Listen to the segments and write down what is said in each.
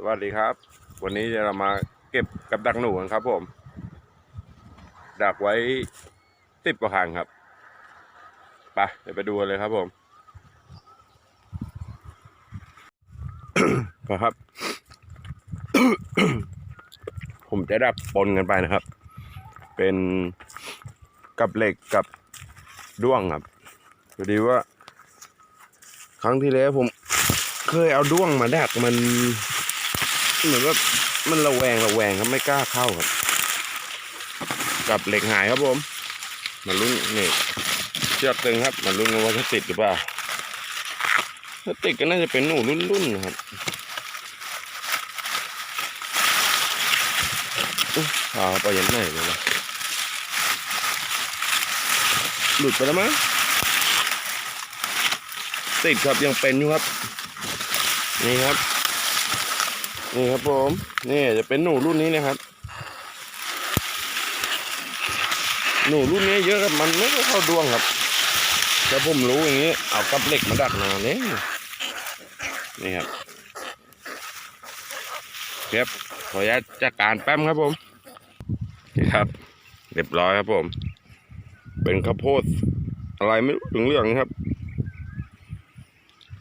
สวัสดีครับ วันนี้เรามาเก็บกับดักหนูกันครับผม ดักไว้สิบกว่าครั้งครับไปเดี๋ยวไปดูเลยครับผมก็ครับ ผมจะดักปนกันไปนะครับ เป็นกับเหล็กกับด้วงครับพอดีว่า ครั้งที่แล้วผมเคยเอาด้วงมาดักมัน เหมือนว่ามันระแวงระแวงครับไม่กล้าเข้าครับ กับเหล็กหายครับผมมาลุ้นนี่เชือกตึงครับมาลุ้นว่าจะติดหรือเปล่าถ้าติดก็น่าจะเป็นหนูรุ่นๆนะครับขาไปยันไหนเลยวะหลุดไปแล้วมั้งติดครับยังเป็นอยู่ครับ นี่ครับ นี่ครับผมนี่จะเป็นหนูรุ่นนี้นะครับ หนูรุ่นนี้เยอะครับมันไม่เข้าดวงครับแต่ผมรู้อย่างนี้ เอากับเหล็กมาดักนาเนี่ยนี่ครับเก็บขออนุญาตจัดการแป๊มครับผมนี่ครับ เรียบร้อยครับผม เป็นข้าวโพดอะไรไม่รู้ถึงเรื่องครับ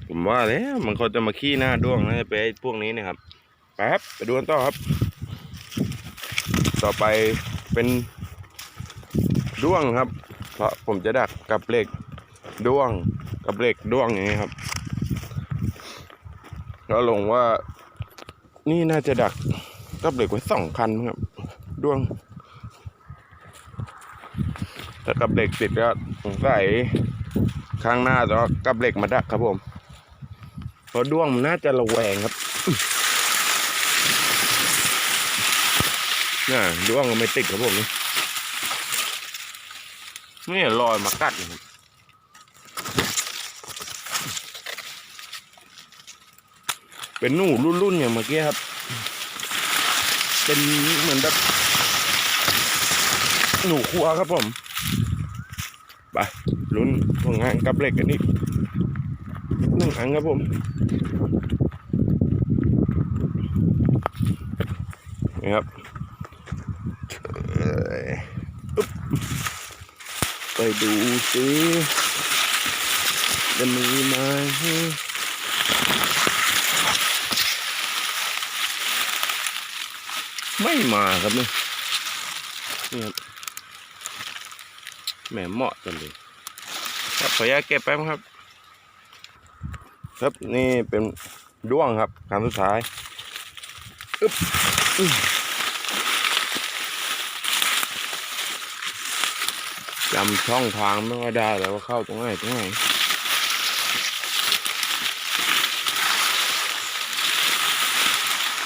ผมว่าแล้วมันเขาจะมาขี้หน้าด้วงนะไปพวกนี้นะครับ ไปครับไปดูกันต่อครับ ต่อไปเป็นด้วงครับ เพราะผมจะดักกับเหล็กด้วงกับเหล็กด้วงอย่างนี้ครับแล้วลงว่านี่น่าจะดักกับเหล็กไว้สองคันครับด้วงถ้ากับเหล็กติดก็สงสัยข้างหน้าจะกับเหล็กมาดักครับผมเพราะด้วงมันน่าจะระแวงครับ น่ะด้วงมันไม่ติดครับผมนี่นี่ลอยมากัดนะครับเป็นหนูรุ่นๆอย่างเมื่อกี้ครับ เป็นเหมือนแบบหนูครัวครับผมไปลุ้นผลงานกับเหล็กอันนี้หนึ่งอันครับผมนี่ครับ ไปดูสิจะมีไหมไม่มาครับเนี่ยนี่ครับแหมเหมาะจังเลยครับขออนุญาตเก็บแป๊บครับ ครับนี่เป็นด้วงครับครั้งสุดท้ายอึ๊บอื้อ จำช่องทางไม่ค่อยได้แล้วว่าเข้าตรงไหนตรงไหน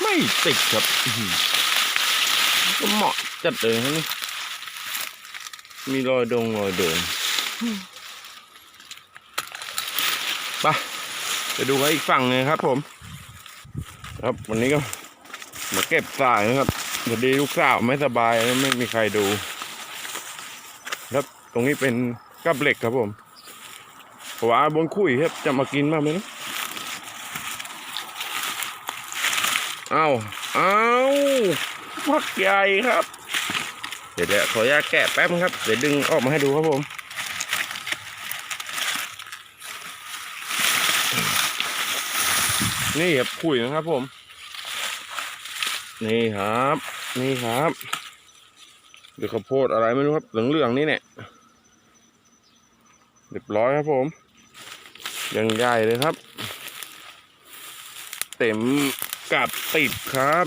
ไม่ติดครับก็เหมาะจัดเลยครับนี่มีรอยดงรอยเดินไปไปดูกันอีกฝั่งหนึงครับผม ครับวันนี้ก็มาเก็บสายนะครับพอดีลูกสาวไม่สบายไม่มีใครดู ครับ ตรงนี้เป็นกับเหล็กครับผมเพราะว่าบนคุยครับจะมากินมากไหมนะเอาเอาพักใหญ่ครับ เดี๋ยวเดี๋ยวขออนุญาตแกะแป๊บนึงครับ เดี๋ยวดึงออกมาให้ดูครับผมนี่ครับขุยนะครับผม นี่ครับ นี่ครับ เดี๋ยวข้าวโพดอะไรไม่รู้ครับ เหลืองๆนี่เนี่ยเรียบร้อยครับผมยังใหญ่เลยครับ เต็มกับติดครับ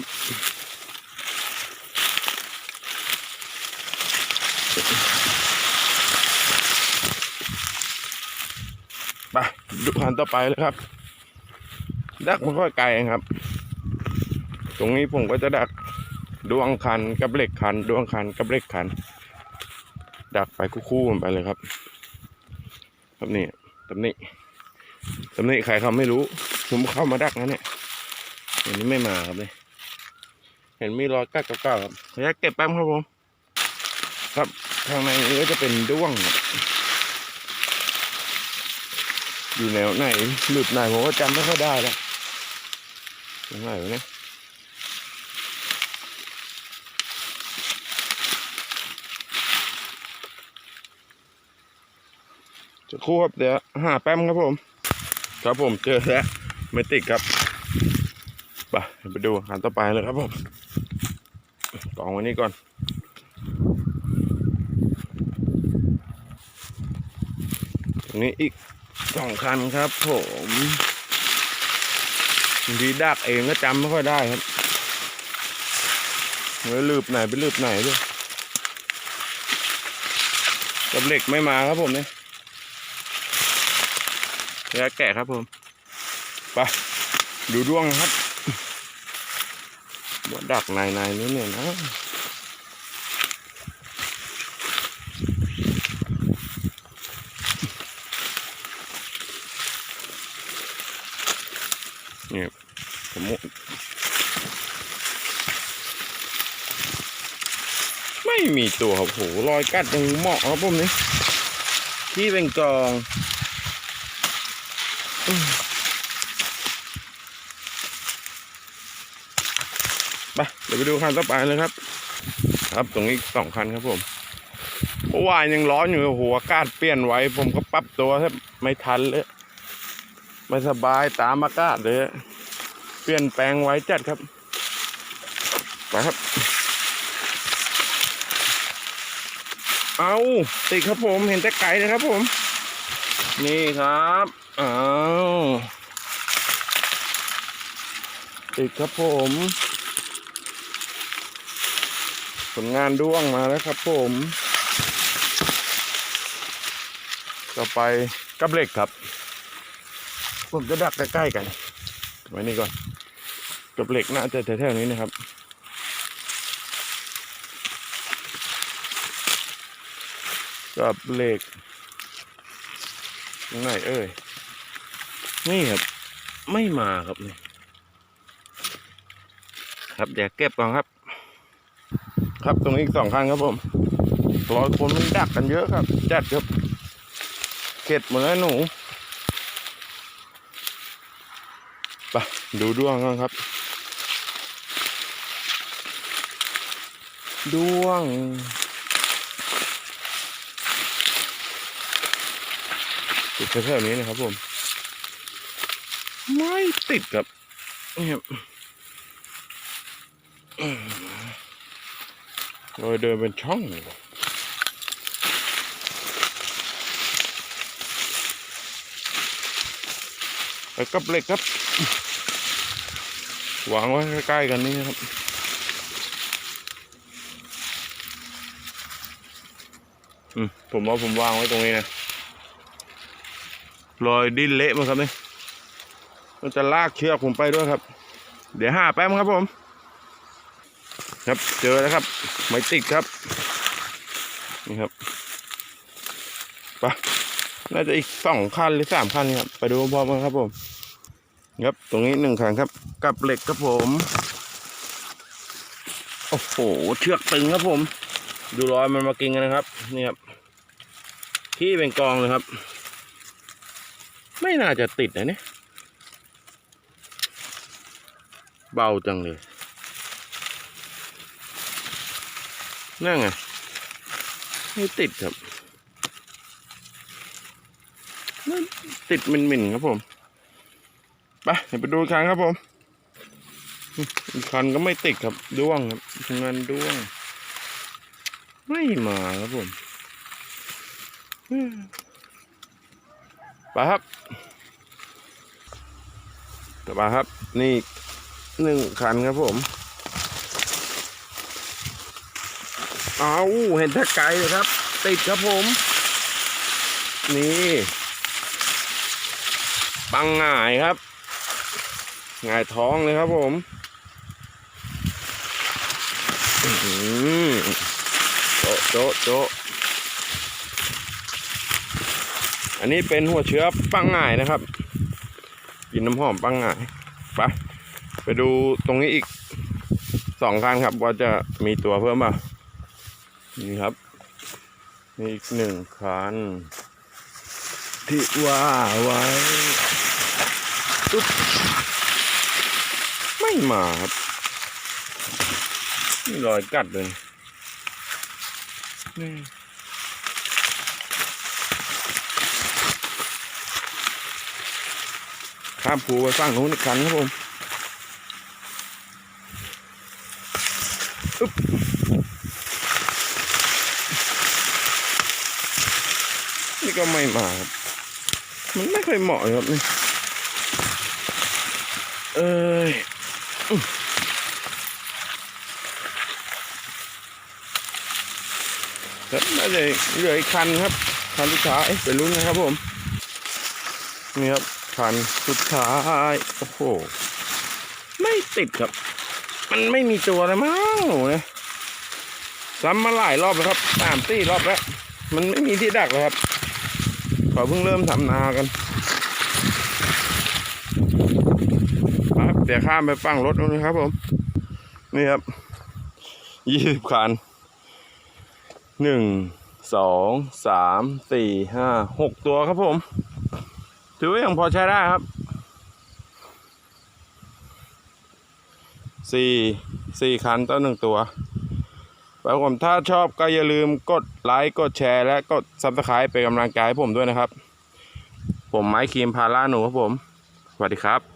ไปดูคันต่อไปเลยครับ ดักไม่ค่อยไกลครับ ตรงนี้ผมก็จะดัก ดวงคันกับเหล็กคัน ดวงคันกับเหล็กคัน ดักไปคู่ๆกันไปเลยครับครับนี่ตำหนิตำหนิใครเขาไม่รู้ ผมเข้ามาดักนะเนี่ยอันนี้ไม่มาครับเลยเห็นมีรอยกัดเก่าๆครับขออนุญาตเก็บแป๊บครับผม ครับทางในนี้ก็จะเป็นด้วง อยู่แนวไหนหลุดไหนผมก็จำไม่ค่อยได้แล้วตรงไหนวะเนี่ย ครู่ครับเดี๋ยวหาแป๊มครับผม ครับผมเจอแล้วไม่ติดครับไปไปดูคันต่อไปเลยครับผมกองไว้นี่ก่อนตรงนี้อีกสองคันครับ ผมบางทีดักเองก็จำไม่ค่อยได้ครับเฮ้ยลืบไหนไปลืบไหนด้วยกับเหล็กไม่มาครับผมเนี่ย แล้แกะครับผมไปดูดวงครับว่าดักในในๆนี้เนี่ยนะเนี่ยผมมุไม่มีตัวครับโหรอยกัดยังเหมาะครับผมนี่ที่เป็นกองอืม ไปเดี๋ยวไปดูคันต่อไปเลยครับ ครับตรงนี้สองคันครับผมเมื่อวานยังร้อนอยู่หอากาศเปลี่ยนไว้ ผมก็ปรับตัวแทบไม่ทันเลย ไม่สบายตามอากาศเลย เปลี่ยนแปลงไว้จัดครับไปครับ เอาติดครับผมเห็นแต่ไก่เลยครับผม นี่ครับ อ้าวติดครับผมผลงานด้วงมาแล้วครับผมต่อไปกับเหล็กครับ ผมจะดักใกล้ๆกันไว้นี่ก่อนกับเหล็กน่าจะแถวๆนี้นะครับกับเหล็กตรงไหนเอ่ย นี่ครับ ไม่มาครับนี่ครับเดี๋ยวเก็บก่อนครับ ครับตรงนี้อีกสองคันครับผมร้อยคนมันดักกันเยอะครับจัดครับเข็ดหมดแล้วหนูไปดูด้วงกันครับ ด้วงติดแถวๆนี้นะครับผม ไม่ติดครับนี่ครับอืมโดยเดินเป็นช่องเลยว่ะแล้วกับเหล็กครับวางไว้ใกล้ๆกันนี่ครับอืมผมว่าผมวางไว้ตรงนี้นะรอยดิ้นเละมั้งครับเนี่ย มันจะลากเชือกผมไปด้วยครับ เดี๋ยวหาแป๊บครับผม ครับเจอแล้วครับ ไม่ติดครับ นี่ครับไปน่าจะอีกสองคันหรือสามคันครับ ไปดูพร้อมกันครับผม ครับตรงนี้หนึ่งคันครับ กับเหล็กครับผม โอ้โหเชือกตึงครับผม ดูรอยมันมากินกันนะครับนี่ครับที่เป็นกองเลยครับ ไม่น่าจะติดนะเนี่ย เบาจังเลย นั่นไง ไม่ติดครับนั่นติดมินๆครับผม ไปเดี๋ยวไปดูครั้งครับผมอีกคันก็ไม่ติดครับด้วงครับทำงานด้วง ไม่มาครับผมอืมไปครับต่อมาครับ นี่ หนึ่งคันครับผมเอาเห็นถ้าไกลเลยครับ ติดครับผม นี่ปังหงายครับหงายท้องเลยครับผมอื้อหือโจะโจะโจะอันนี้เป็นหัวเชื้อปังหงายนะครับ กินน้ำหอมปังหงายไป ไปดูตรงนี้อีกสองคันครับว่าจะมีตัวเพิ่มเปล่านี่ครับนี่อีกหนึ่งคันที่ว่าไว้ตุ๊บไม่มาครับนี่รอยกัดเลยนี่ข้ามภูไปฝั่งนู้นอีกคันครับผม บนี่ก็ไม่มาครับ มันไม่ค่อยเหมาะเลยครับนี่ เอ้ยอื้อครับน่าจะเหลืออีกคันครับ คันสุดท้ายไปลุ้นนะครับผม นี่ครับคันสุดท้าย โอ้โห ไม่ติดครับ มันไม่มีตัวแล้วมั้งหนูเนี่ยซ้ำมาหลายรอบแล้วครับสามสี่รอบแล้ว มันไม่มีที่ดักเลยครับขอเพิ่งเริ่มทำนากันครับเดี๋ยวข้ามไปฝั่งรถนู้นะครับผม นี่ครับยี่สิบคันหนึ่งสองสามสี่ห้าหกตัวครับผม ถือว่ายังพอใช้ได้ครับ สี่สี่คันต่อหนึ่งตัวแล้วผมถ้าชอบก็อย่าลืมกดไลค์กดแชร์และกดซับสไครป์เป็นกำลังใจให้ผมด้วยนะครับ ผมไม้ครีมพาล่าหนูครับผม สวัสดีครับ